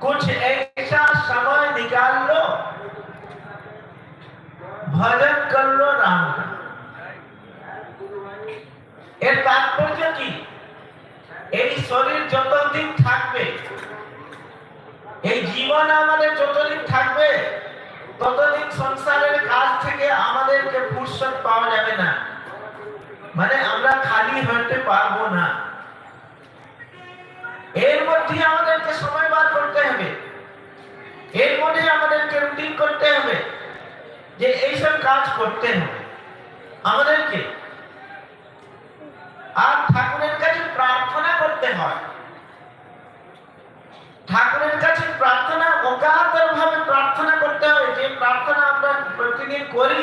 कुछ ऐसा समय निकाल लो भजन कर लो राम का এর তাৎপর্য কি এই শরীর যতদিন থাকবে এই জীবন আমাদের যতদিন থাকবে ততদিন সংসারের কাজ থেকে আমাদেরকে ফুরসত পাওয়া যাবে না মানে আমরা খালি হতে পারবো না এর মধ্যে আমাদেরকে সময় বার করতে হবে। এর মধ্যে আমাদেরকে রুটিন করতে হবে যে এইসব কাজ করতে হবে। আমাদেরকে আর ঠাকুরের কাছে প্রার্থনা করতে হয়। ঠাকুরের কাছে প্রার্থনা অকাতর ভাবে প্রার্থনা করতে হয়। যে প্রার্থনা আমরা প্রতিদিন করি,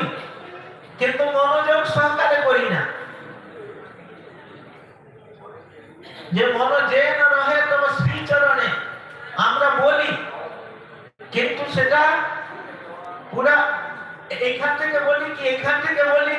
কিন্তু মনোযোগ সহকারে করি না। যে মন যে না রহে তোমার শ্রীচরণে। আমরা বলি, কিন্তু সেটা পুরা এখান থেকে বলি কি, এখান থেকে বলি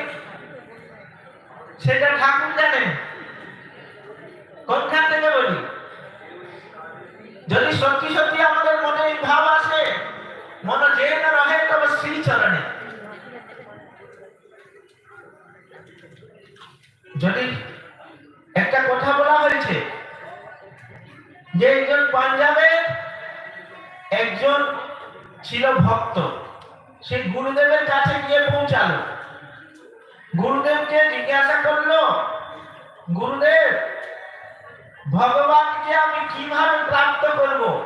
ভগবানকে আমি কীভাবে প্রাপ্ত করব?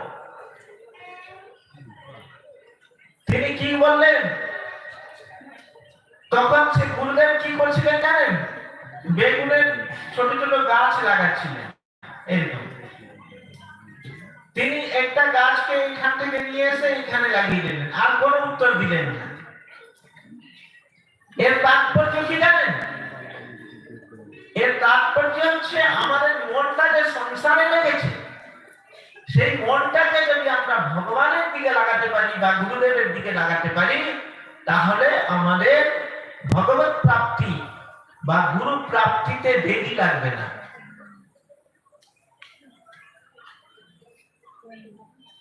তিনি কি বললেন? তখন সে গুরুদেব কি করছিলেন জানেন? বেগুনের ছোট ছোট গাছ লাগাচ্ছিলেন। তিনি একটা গাছকে এখান থেকে নিয়ে এসে এখানে লাগিয়ে দিলেন। আর কোনো উত্তর দিলেন না। এর তাৎপর্য কি জানেন? এর তাৎপর্য হচ্ছে আমাদের মনটা যে সংসারে লেগেছে, সেই মনটাকে যদি আমরা ভগবানের দিকে লাগাতে পারি বা গুরুদেবের দিকে লাগাতে পারি, তাহলে আমাদের ভগবত প্রাপ্তি বা গুরু প্রাপ্তিতে দেরি লাগবে না।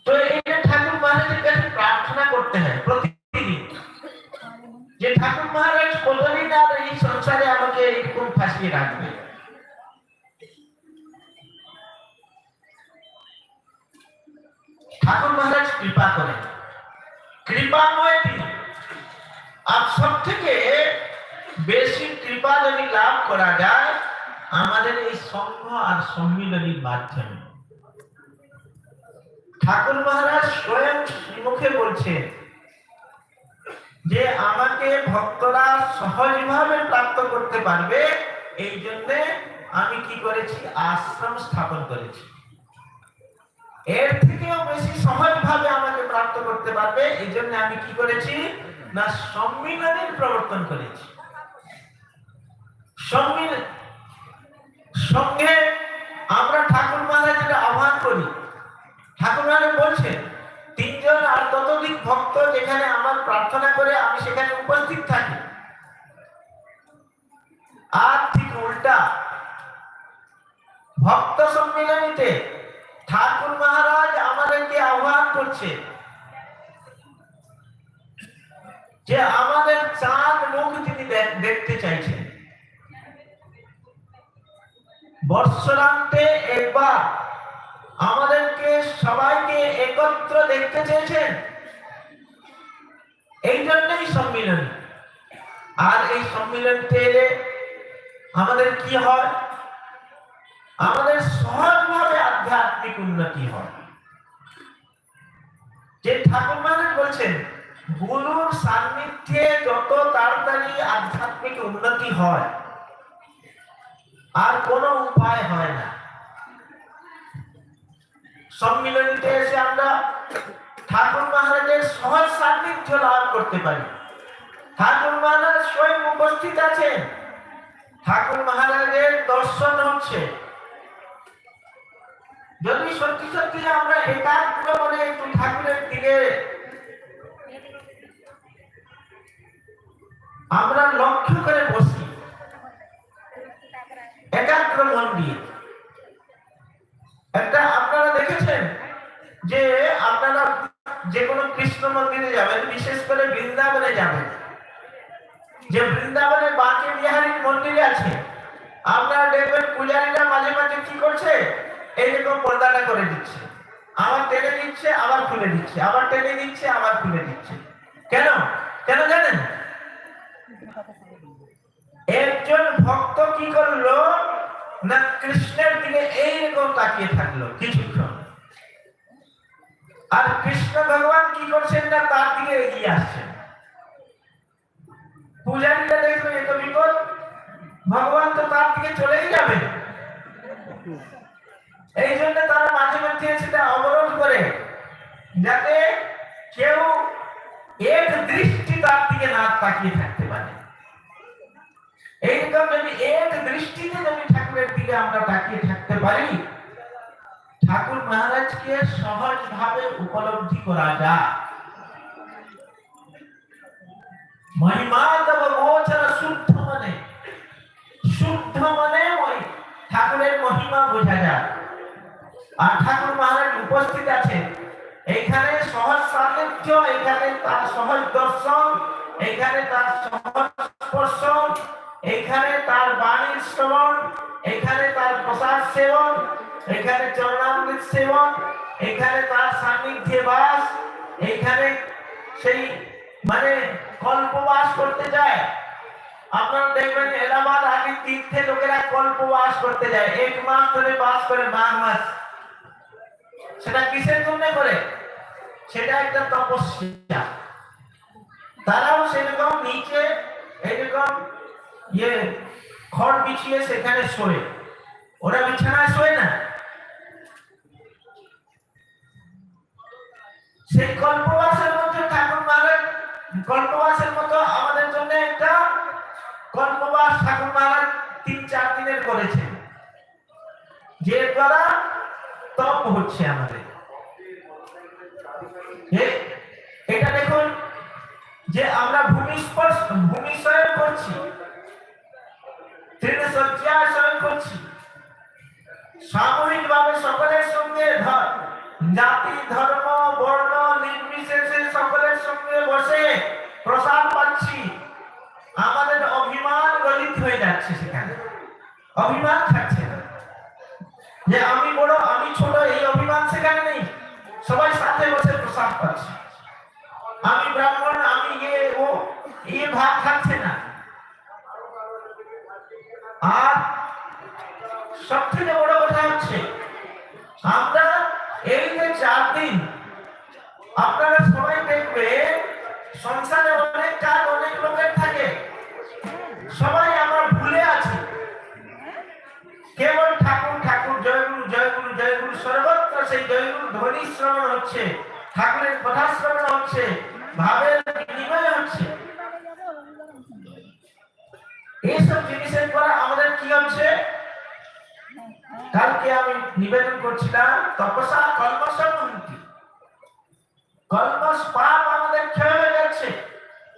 তো এটা ঠাকুর মহারাজের কাছে প্রার্থনা করতে হয় প্রতিদিন যে ঠাকুর মহারাজ কতদিন আর এই সংসারে আমাকে এরকম ফাঁসিয়ে রাখবে। ঠাকুর মহারাজ কৃপা করেন। কৃপাময় তিনি আর সব থেকে বেশি কৃপা যদি লাভ করা যায়, আমাদের এই সংঘ আর সম্মিলনীর মাধ্যমে। ঠাকুর মহারাজ স্বয়ং মুখে বলছেন যে আমাকে ভক্তরা সহজভাবে প্রাপ্ত করতে পারবে, এই জন্য আমি কি করেছি? আশ্রম স্থাপন করেছি। এর থেকেও বেশি সহজভাবে আমাকে প্রাপ্ত করতে পারবে, এই জন্য আমি কি করেছি? না, সম্মিলনের প্রবর্তন করেছি। সম্মিলন সঙ্গে আমরা ঠাকুর মহারাজের আহ্বান করি। আর ভক্ত যেখানে আমার প্রার্থনা করে আমি সেখানে উপস্থিত থাকি। আর ঠিক উল্টা, ভক্ত সম্মিলনীতে ঠাকুর মহারাজ আমাদেরকে আহ্বান করছে যে আমাদের চাঁদ মুখ তিনি দেখতে চাইছেন। বৎসরান্তে একবার আমাদেরকে সবাইকে একত্র দেখতে চেয়েছেন। এই জন্যই সম্মিলন। আর এই সম্মিলনতে এলে আমাদের কি হয়? আমাদের সহজভাবে আধ্যাত্মিক উন্নতি হয়। যে ঠাকুর বলছেন, গুরুর সান্নিধ্যে যত তাড়াতাড়ি আধ্যাত্মিক উন্নতি হয়, আর কোনো উপায় হয় না। সম্মিলনীতে এসে আমরা ঠাকুর মহারাজের সহজ সান্নিধ্য লাভ করতে পারি। ঠাকুর মহারাজ স্বয়ং উপস্থিত আছেন। ঠাকুর মহারাজের দর্শন হচ্ছে। যদি সত্যি সত্যি আমরা একাগ্র মনে একটু ঠাকুরের দিকে আমরা লক্ষ্য করে বসি। একাগ্র মন দিয়ে। একটা আপনারা দেখেছেন যে আপনারা যে কোনো কৃষ্ণ মন্দিরে যাবেন বিশেষ করে বৃন্দাবনে যাবেন যে বৃন্দাবনে বাঁকে বিহারীর মন্দিরে আছে, আপনারা দেখবেন পূজারীরা মাঝে মাঝে কি করছে? এইরকম পর্দাটা করে দিচ্ছে। আবার টেনে দিচ্ছে আবার খুলে দিচ্ছে, আবার টেনে দিচ্ছে আবার খুলে দিচ্ছে। কেন? কেন জানেন? একজন ভক্ত কি করল? না কৃষ্ণের দিকে এইরকম তাকিয়ে থাকল, কিছুক্ষণ। আর কৃষ্ণ ভগবান কি করছেন না, তার দিকে এগিয়ে আসছেন। পূজারীরা দেখবে এত বিপদ। ভগবান তো তার দিকে চলেই যাবে। এই জন্য তারা মাঝে মধ্যে সেটা অবরোধ করে। যাতে কেউ এক দৃষ্টি তার দিকে না তাকিয়ে থাকতে পারে। এইরকম যদি এক দৃষ্টিতে যদি ঠাকুরের দিকে আমরা তাকিয়ে থাকতে পারি ঠাকুর মহারাজকে সহজ ভাবে উপলব্ধি করা যায়। শুদ্ধ শুদ্ধ ঠাকুরের মহিমা বোঝা যায়। আর ঠাকুর মহারাজ উপস্থিত আছেন। এখানে সহজ এখানে তার সহজ দর্শন এখানে তার সহজ স্পর্শ এখানে তার বাণীর শ্রবণ এখানে তার প্রসাদ সেবন এখানে চরণামৃত সেবন এখানে তার সান্নিধ্যে বাস, এখানে সেই মানে কল্পবাস করতে যায়। আপনারা দেখবেন এলাহাবাদ আগে তীর্থে লোকেরা কল্পবাস করতে যায়। এক মাস ধরে বাস করে মাঘ মাস সেটা কিসের জন্য করে? সেটা একটা তপস্যা। তারাও সেরকম নিচে এরকম ইয়ে খড় বিছিয়ে সেখানে শোয়। ওরা বিছানায় শোয় না? সেই কল্পবাসের মধ্যে ঠাকুর মহারাজ কল্পবাসের মতো আমাদের জন্য একটা কল্পবাস ঠাকুর মহারাজ তিন চার দিনের করেছেন যে। দ্বারা তপ হচ্ছে আমাদের। এটা দেখুন যে আমরা ভূমি ভূমি শয়ন করছি। তৃণ শয্যায় শয়ন করছি। সামূহিক ভাবে সকলের সঙ্গে ধ- জাতি, ধর্ম, বর্ণ, নির্বিশেষে সকলের সঙ্গে বসে প্রসাদ পাচ্ছি। আমাদের অভিমান গলিত হয়ে যাচ্ছে সেখানে। অভিমান থাকছে না। যে আমি বড়, আমি ছোট, এই অভিমান সেখানে নেই। সবাই সাথে বসে প্রসাদ পাচ্ছে। আমি ব্রাহ্মণ, আমি ইয়ে ও ইয়ে ভাগ খাচ্ছে না। আর সব থেকে বড় কথা হচ্ছে, আমরা এই চার দিন আপনারা সবাই দেখবে সংসারে অনেক কাজ, অনেক লোকের থাকে। সবাই আমরা ভুলে আছি। কেবল ঠাকুর ঠাকুর, জয়গুরু জয়গুরু জয়গুরু, সর্বত্র সেই জয়গুরু ধ্বনি শ্রবণ হচ্ছে, ঠাকুরের কথা শ্রবণ হচ্ছে, ভাবের বিনিময় হচ্ছে। এইসব জিনিসের পরে আমাদের কি হচ্ছে? কালকে আমি নিবেদন করছিলাম তপসা কলমস পাপ আমাদের ক্ষয় হয়ে যাচ্ছে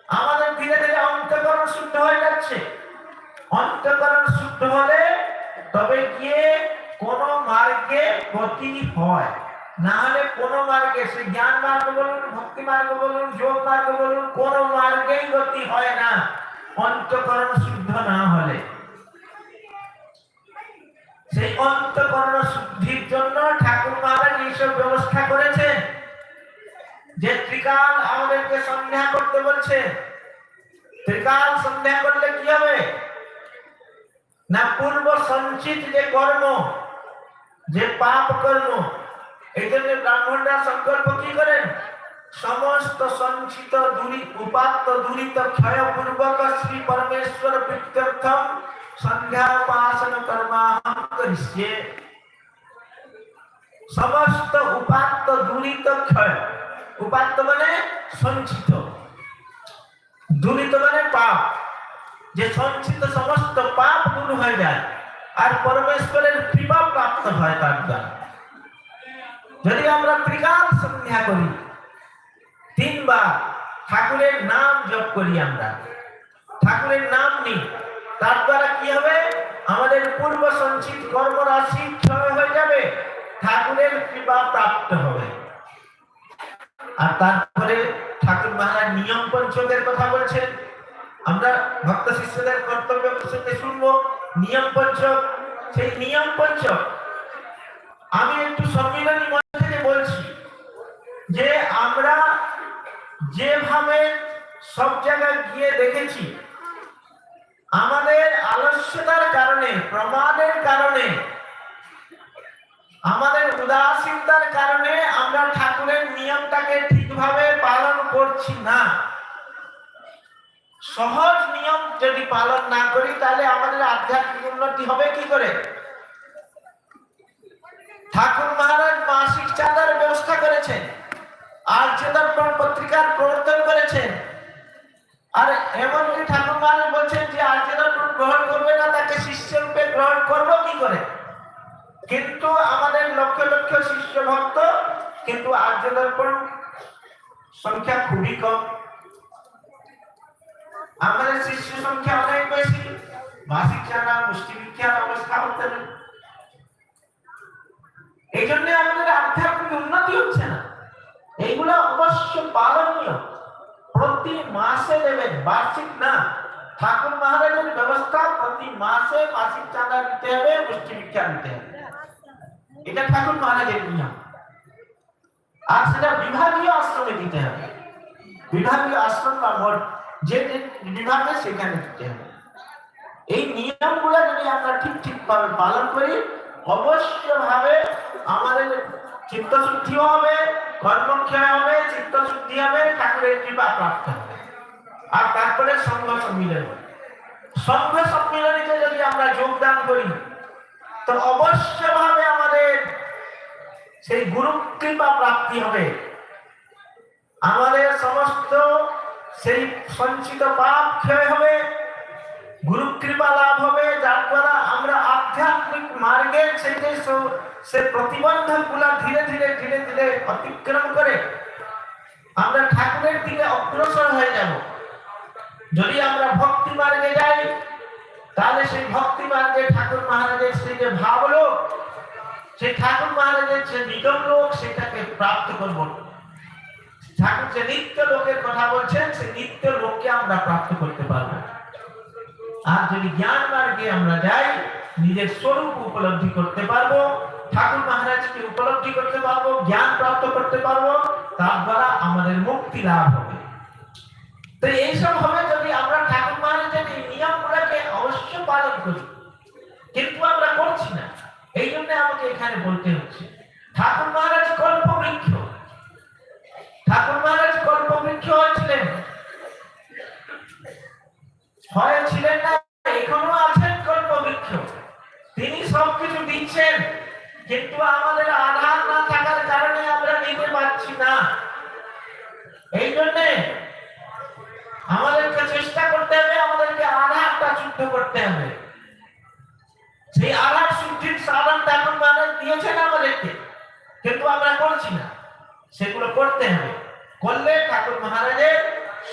আমাদের ধীরে ধীরে অন্তকরণ শুদ্ধ হয়ে যাচ্ছে। অন্তকরণ শুদ্ধ হলে তবে গিয়ে কোন মার্গে গতি হয়। না হলে কোন মার্গে, সে জ্ঞান মার্গ বলুন, ভক্তি মার্গ বলুন, যোগ মার্গ বলুন, কোন মার্গেই গতি হয় না। অন্তকরণ শুদ্ধ না হলে। সেই অন্তকরণ শুদ্ধির জন্য ঠাকুর মহারাজ এইসব ব্যবস্থা করেছেন। যে ত্রিকাল আমাদেরকে সন্ধ্যা করতে বলছে। ত্রিকাল সন্ধ্যা করলে কি হবে? না পূর্ব সঞ্চিত যে কর্ম, যে পাপ কর্ম, এই জন্য ব্রাহ্মণরা সংকল্প কি করেন? সমস্ত সঞ্চিত দূরি, উপাত্ত দূরিত ক্ষয় পূর্বক শ্রী পরমেশ্বর প্রীত্যর্থম সন্ধ্যা উপাসন কর্মাহম করিষ্যে সমস্ত উপাত্ত দূরিত ক্ষয়, উপাত্ত মানে সঞ্চিত। দূরিত মানে পাপ, যে সঞ্চিত সমস্ত পাপ দূর হয়ে যায়, আর পরমেশ্বরের কৃপা প্রাপ্ত হয় তার দ্বারা। যদি আমরা ত্রিকাল সন্ধ্যা করি, তিনবার ঠাকুরের নাম জপ করি আমরা। ঠাকুরের নাম নিই। তার দ্বারা কি হবে? আমাদের পূর্ব সঞ্চিত কর্মরাশি ক্ষয় হয়ে যাবে। ঠাকুরের কৃপা প্রাপ্ত হবে। আর তারপরে ঠাকুর মহারাজ নিয়ম পঞ্চকের কথা বলছেন। আমরা ভক্ত শিষ্যদের কর্তব্য প্রসঙ্গে শুনব। নিয়ম পঞ্চক সেই নিয়ম পঞ্চক আমি একটু সম্মিলনী মঞ্চ থেকে বলছি যে আমরা যেভাবে সব জায়গায় গিয়ে দেখেছি আমাদের আলস্যতার কারণে প্রমাদের কারণে, আমাদের উদাসীনতার কারণে আমরা ঠাকুরের নিয়মটাকে ঠিকভাবে পালন করছি না। সহজ নিয়ম যদি পালন না করি, তাহলে আমাদের আধ্যাত্মিক উন্নতি হবে কি করে? ঠাকুর মহারাজ মাসিক চাঁদার ব্যবস্থা করেছেন আর্য দর্পণ পত্রিকার প্রবর্তন করেছেন আর এমনকি ঠাকুর মহারাজ বলছেন যে আর্য দর্পণ গ্রহণ করবে না, তাকে শিষ্য রূপে গ্রহণ করব কি করে? কিন্তু আমাদের লক্ষ লক্ষ শিষ্য ভক্ত, কিন্তু আর্য দর্পণ সংখ্যা খুবই কম। আমাদের শিষ্য সংখ্যা অনেক বেশি। মাসিক জানা মুষ্টি বিজ্ঞান অবস্থা হতে এই জন্য আমাদের আধ্যাত্মিক উন্নতি হচ্ছে না। এইগুলো অবশ্য পালনীয়। প্রতি মাসে দেবেন বার্ষিক না। ঠাকুর মহারাজের ব্যবস্থা, প্রতি মাসে মাসিক চাঁদা দিতে হবে, মুষ্টি ভিক্ষা দিতে হবে। এটা ঠাকুর মহারাজের নিয়ম। আর সেটা বিভাগীয় আশ্রমে দিতে হবে। বিভাগীয় আশ্রম বা মোট যে বিভাগে সেখানে দিতে হবে। এই নিয়মগুলো যদি আমরা ঠিক ঠিক ভাবে পালন করি, অবশ্যভাবে আমাদের চিত্তশুদ্ধিও হবে, কর্মক্ষয় হবে, চিত্তশুদ্ধি হবে, ঠাকুরের কৃপা প্রাপ্ত হবে। আর তারপরে সংঘ সম্মিলন। সংঘ সম্মিলনীতে যদি আমরা যোগদান করি, তো অবশ্যভাবে আমাদের সেই গুরু কৃপা প্রাপ্তি হবে। আমাদের সমস্ত সেই সঞ্চিত পাপ ক্ষয় হবে গুরু কৃপা লাভ হবে, যার দ্বারা আমরা মার্গে সেই সব- সে প্রতিবন্ধকগুলা ধীরে ধীরে ধীরে ধীরে অতিক্রম করে আমরা ঠাকুরের দিকে অগ্রসর হয়ে যাব। যদি আমরা ভক্তি মার্গে যাই, তাহলে সেই ভক্তি মার্গে ঠাকুর মহারাজের সেই যে ভাবলো সেই ঠাকুর মহারাজের যে নিগম লোক, সেটাকে প্রাপ্ত করব। ঠাকুর যে নিত্য লোকের কথা বলছেন, সেই নিত্য লোককে আমরা প্রাপ্ত করতে পারব। আর যদি জ্ঞান মার্গে আমরা যাই নিজের স্বরূপ উপলব্ধি করতে পারব, ঠাকুর মহারাজকে উপলব্ধি করতে পারব, জ্ঞান প্রাপ্ত করতে পারব, তার দ্বারা আমাদের মুক্তি লাভ হবে। তো এইসব হবে যদি আমরা ঠাকুর মহারাজের এই নিয়মগুলোকে অবশ্য পালন করি। কিন্তু আমরা করছি না। এই জন্য আমাকে এখানে বলতে হচ্ছে, ঠাকুর মহারাজ কল্প বৃক্ষ ঠাকুর মহারাজ কল্প বৃক্ষ হয়েছিলেন। হয়েছিলেন না, এখনও বৃক্ষ তিনি সবকিছু দিচ্ছেন, কিন্তু আমাদের আধার না থাকার কারণে আমরা নিতে পারছি না। এই জন্যে আমাদেরকে চেষ্টা করতে হবে, আমাদেরকে আধারটা শুদ্ধ করতে হবে। সেই আধার শুদ্ধির সাধন এখন মানুষ দিয়েছেন আমাদেরকে, কিন্তু আমরা করছি না। সেগুলো করতে হবে। করলে ঠাকুর মহারাজের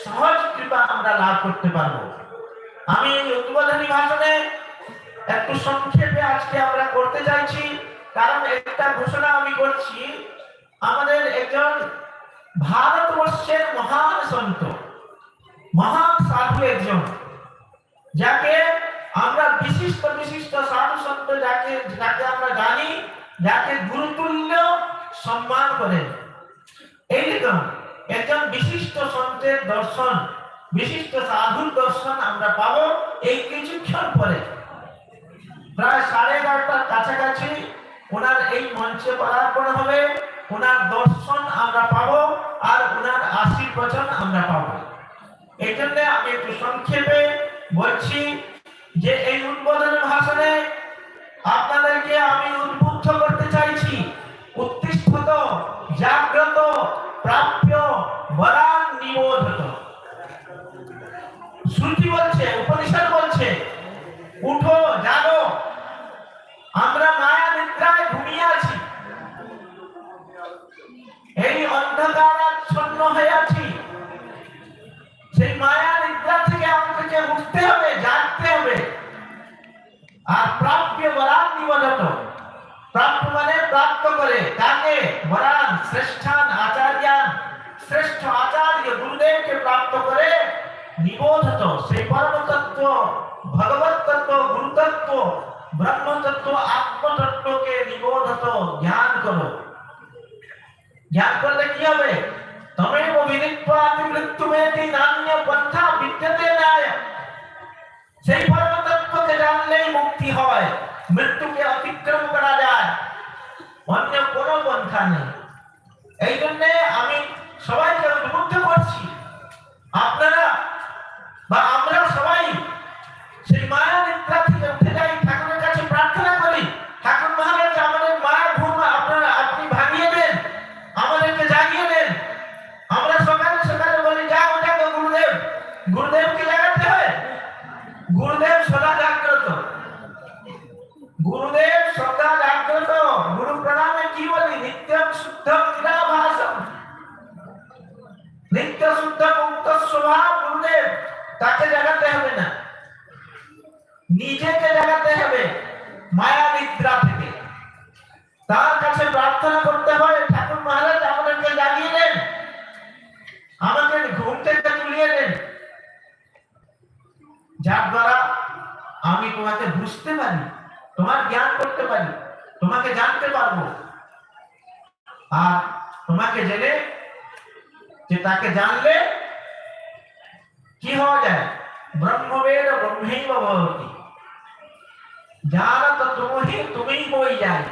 সহজ কৃপা আমরা লাভ করতে পারব। আমি এই উদ্বোধনী ভাষণে একটু সংক্ষেপে আজকে আমরা করতে চাইছি, কারণ একটা ঘোষণা আমি করছি, আমাদের একজন ভারতবর্ষের মহান সন্ত, মহান সাধু একজন, যাকে আমরা বিশিষ্ট বিশিষ্ট সাধু সন্ত যাকে যাকে আমরা জানি, যাকে গুরুতুল্য সম্মান করেন এইরকম একজন বিশিষ্ট সন্তের দর্শন, বিশিষ্ট সাধুর দর্শন আমরা পাবো এই কিছুক্ষণ পরে। প্রায় সাড়ে এগারোটার কাছাকাছি ওনার এই মঞ্চে পদার্পণ হবে। ওনার দর্শন আমরা পাবো আর ওনার আশীর্বচন আমরা পাবো। এই জন্য আমি একটু সংক্ষেপে বলছি যে এই উদ্বোধন ভাষণে অন্ধকার আর শূন্য হয়ে আছি সেই মায়া নিদ্রা থেকে আমাদেরকে উঠতে হবে জানতে হবে আর প্রাপ্য বরান নিবনত প্রাপ্য মানে প্রাপ্ত করে তাকে বরান শ্রেষ্ঠান আচার্যান শ্রেষ্ঠ আচার্য গুরুদেবকে প্রাপ্ত করে নিবোধত সেই পরমতত্ত্ব ভগবত তত্ত্ব গুরুতত্ত্व ब्रह्म तत्व आत्म तत्व के निबोध तो ज्ञान करो করলে কি হবে তমেব বিদিত্বা মৃত্যুমেতি নান্য পন্থা বিদ্যতে নায় সেই পরম তত্ত্বকে জানলেই মুক্তি হয় মৃত্যুকে অতিক্রম করা যায় অন্য কোনো পন্থা নেই এই জন্যে আমি সবাইকে উদ্বুদ্ধ করছি আপনারা বা আমরা সবাই নিত্য শুদ্ধ মুক্ত স্বভাব গুরুদেব তাকে জাগাতে হবে না। নিজেকে জাগাতে হবে মায়া নিদ্রা থেকে। তার কাছে প্রার্থনা করতে হয়, ঠাকুর মহারাজ, আমাদেরকে জাগিয়ে দেন। আমাকে ঘুম থেকে তুলিয়ে দেন। যার দ্বারা আমি তোমাকে বুঝতে পারি, তোমার জ্ঞান করতে পারি, তোমাকে জানতে পারব। আর তোমাকে জেনে যে তাকে জানলে কি হওয়া যায়? ব্রহ্মবেদ ব্রহ্মৈব ভবতি। জানত তুমি তুমি হয়ে যায়।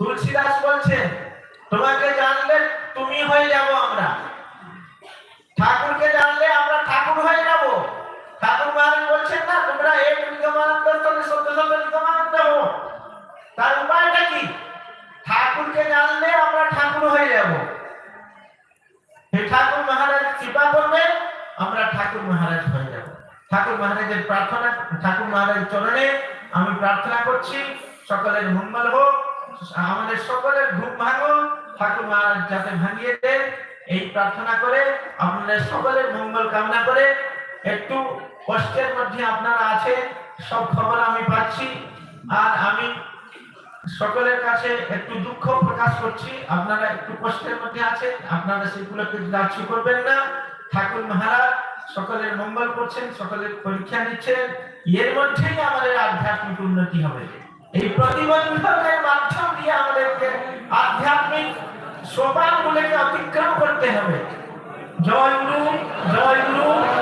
তুলসীদাস বলছেন তোমাকে জানলে তুমি হয়ে যাব আমরা। ঠাকুরকে জানলে আমরা ঠাকুর হয়ে যাব। ঠাকুর মহারাজ বলছেন, না, তোমরা এক নিগমানন্দ সত্য সত্য নিগমানন্দ হো তার উপায়টা কি? ঠাকুরকে জানলে আমরা ঠাকুর হয়ে যাব। ঠাকুর মহারাজ কৃপা করবে আমরা ঠাকুর মহারাজ হয়ে যাব। ঠাকুর মহারাজের প্রার্থনা, ঠাকুর মহারাজের চরণে আমি প্রার্থনা করছি, সকলের মঙ্গল হোক, আমাদের সকলের ঘুম ভাঙো ঠাকুর মহারাজ যাতে ভাঙিয়ে দেন, এই প্রার্থনা করে আপনাদের সকলের মঙ্গল কামনা করে একটু কষ্টের মধ্যে আপনারা আছে সব খবর আমি পাচ্ছি। আর আমি সকলের কাছে একটু দুঃখ প্রকাশ করছি। আপনারা একটু কষ্টের মধ্যে আছেন, আপনারা সেগুলোকে গ্রাহ্য করবেন না। ঠাকুর মহারাজ, সকলের মঙ্গল করছেন, সকলের পরীক্ষা নিচ্ছেন। এর মধ্যেই আমাদের আধ্যাত্মিক উন্নতি হবে। এই প্রতিবন্ধকের মাধ্যম দিয়ে আমাদেরকে আধ্যাত্মিক সোপানগুলোকে অতিক্রম করতে হবে। জয় গুরু জয় গুরু। জয় গুরু